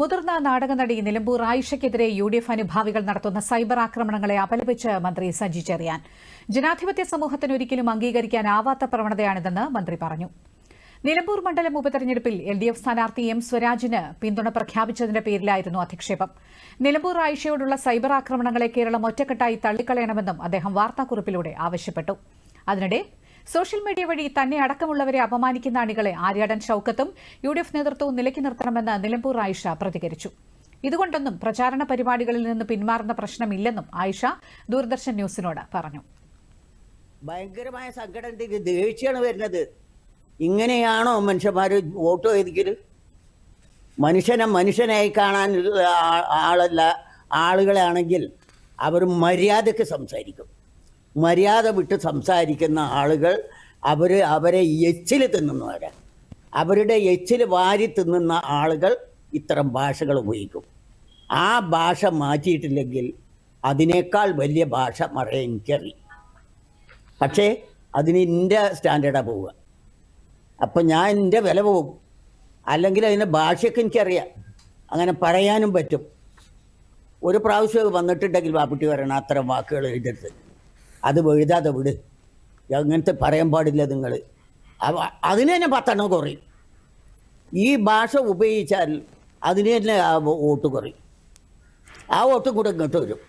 മുതിർന്ന നാടകനടി നിലമ്പൂർ ആയിഷയ്ക്കെതിരെ യു ഡി എഫ് അനുഭാവികൾ നടത്തുന്ന സൈബർ ആക്രമണങ്ങളെ അപലപിച്ച് മന്ത്രി സജി ചെറിയാൻ. ജനാധിപത്യ സമൂഹത്തിന് ഒരിക്കലും അംഗീകരിക്കാനാവാത്ത പ്രവണതയാണിതെന്ന് മന്ത്രി പറഞ്ഞു. നിലമ്പൂർ മണ്ഡലം ഉപതെരഞ്ഞെടുപ്പിൽ എൽ ഡി എഫ് സ്ഥാനാർത്ഥി എം സ്വരാജിന് പിന്തുണ പ്രഖ്യാപിച്ചതിന്റെ പേരിലായിരുന്നു അധിക്ഷേപം. നിലമ്പൂർ ആയിഷയോടുള്ള സൈബർ ആക്രമണങ്ങളെ കേരളം ഒറ്റക്കെട്ടായി തള്ളിക്കളയണമെന്നും അദ്ദേഹം വാർത്താക്കുറിപ്പിലൂടെ ആവശ്യപ്പെട്ടു. അതിനിടെ സോഷ്യൽ മീഡിയ വഴി തന്നെ അടക്കമുള്ളവരെ അപമാനിക്കുന്ന അണികളെ ആര്യാടൻ ഷൌക്കത്തും യു ഡി എഫ് നേതൃത്വവും നിലയ്ക്ക് നിർത്തണമെന്ന് നിലമ്പൂർ ആയിഷ പ്രതികരിച്ചു. ഇതുകൊണ്ടൊന്നും പ്രചാരണ പരിപാടികളിൽ നിന്ന് പിന്മാറുന്ന പ്രശ്നമില്ലെന്നും ആയിഷ ദൂരദർശൻ ന്യൂസിനോട് പറഞ്ഞു. ഭയങ്കരമായ സങ്കടം ദേഷ്യമാണ് വരുന്നത്. ഇങ്ങനെയാണോ മനുഷ്യന്മാർ വോട്ട് ചോദിക്കൽ മനുഷ്യനെ മനുഷ്യനായി കാണാൻ ആളല്ല ആളുകളാണെങ്കിൽ അവർ മര്യാദയ്ക്ക് സംസാരിക്കും. മര്യാദ വിട്ട് സംസാരിക്കുന്ന ആളുകൾ അവർ അവരെ എച്ചിൽ തിന്നുന്നവരാണ് അവരുടെ എച്ചിൽ വാരി തിന്നുന്ന ആളുകൾ ഇത്തരം ഭാഷകൾ ഉപയോഗിക്കും. ആ ഭാഷ മാറ്റിയിട്ടില്ലെങ്കിൽ അതിനേക്കാൾ വലിയ ഭാഷ എനിക്കറിയും പക്ഷേ അതിന് എന്റെ സ്റ്റാൻഡേർഡാണ് പോവുക. അപ്പം ഞാൻ എന്റെ വില പോകും. അല്ലെങ്കിൽ അതിന്റെ ഭാഷയൊക്കെ എനിക്കറിയാം. അങ്ങനെ പറയാനും പറ്റും. ഒരു പ്രാവശ്യം വന്നിട്ടുണ്ടെങ്കിൽ വാപ്പുട്ടി പറയണം അത്തരം വാക്കുകൾ എഴുതരുത്. അത് എഴുതാതെ വിട്. അങ്ങനത്തെ പറയാൻ പാടില്ല നിങ്ങൾ അതിന് തന്നെ പത്തെണ്ണം കുറയും. ഈ ഭാഷ ഉപയോഗിച്ചാൽ അതിന് തന്നെ ആ വോട്ട് കുറയും. ആ വോട്ടും കൂടെ ഇങ്ങോട്ട് വരും.